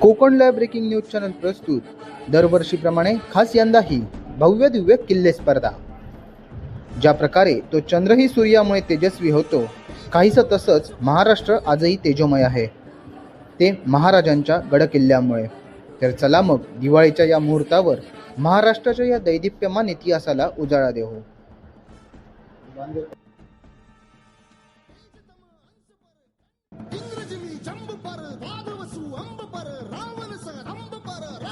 Konkan live breaking news channel प्रस्तुत. दरवर्षीप्रमाणे खास यंदाही भव्य दिव्य किल्ले स्पर्धा. ज्या प्रकारे तो चंद्रही सूर्यामुळे तेजस्वी होतो काहीसं तसंच महाराष्ट्र आजही तेजोमय आहे. ते महाराजांच्या गडकिल्ल्यामुळे. तर चला मग दिवाळीच्या या मुहूर्तावर महाराष्ट्राच्या या दैदिप्यमान इतिहासाला उजाळा देऊ.